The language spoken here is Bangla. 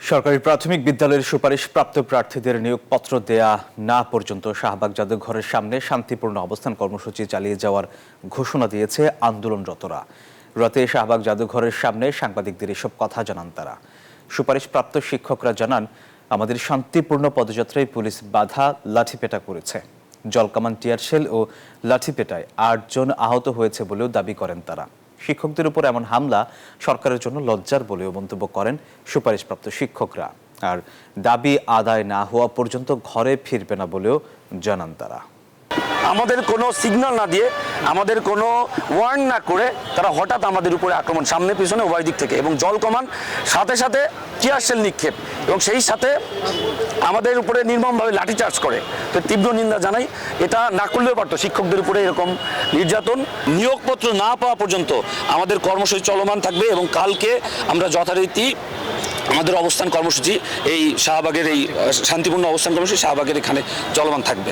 সরকারি প্রাথমিক বিদ্যালয়ের সুপারিশপ্রাপ্ত প্রার্থীদের নিয়োগপত্র দেয়া না পর্যন্ত শাহবাগ জাদুঘরের সামনে শান্তিপূর্ণ অবস্থান কর্মসূচি চালিয়ে যাওয়ার ঘোষণা দিয়েছে আন্দোলনরতরা। রাতে শাহবাগ জাদুঘরের সামনে সাংবাদিকদের এসব কথা জানান তারা। সুপারিশপ্রাপ্ত শিক্ষকরা জানান, আমাদের শান্তিপূর্ণ পদযাত্রায় পুলিশ বাধা লাঠিপেটা করেছে। জলকামান টিয়ারশেল ও লাঠিপেটায় আটজন আহত হয়েছে বলেও দাবি করেন তারা। শিক্ষকদের উপর এমন হামলা সরকারের জন্য লজ্জার বলেও মন্তব্য করেন সুপারিশপ্রাপ্ত শিক্ষকরা। আর দাবি আদায় না হওয়া পর্যন্ত ঘরে ফিরবে না বলেও জানান তারা। আমাদের কোনো সিগন্যাল না দিয়ে, আমাদের কোনো ওয়ার্ন না করে তারা হঠাৎ আমাদের উপরে আক্রমণ, সামনে, পিছনে, উভয় দিক থেকে। এবং জল কমান, সাথে সাথে টিয়ারশেল নিক্ষেপ। এবং সেই সাথে আমাদের উপরে নির্মমভাবে লাঠিচার্জ করে। তো তীব্র নিন্দা জানাই। এটা না করলেও পারতো। শিক্ষকদের উপরে এরকম নির্যাতন নিয়োগপত্র না পাওয়া পর্যন্ত আমাদের কর্মসূচি চলমান থাকবে এবং কালকে আমরা যথারীতি আমাদের অবস্থান কর্মসূচি, এই শাহবাগের এই শান্তিপূর্ণ অবস্থান কর্মসূচি শাহবাগের এখানে চলমান থাকবে।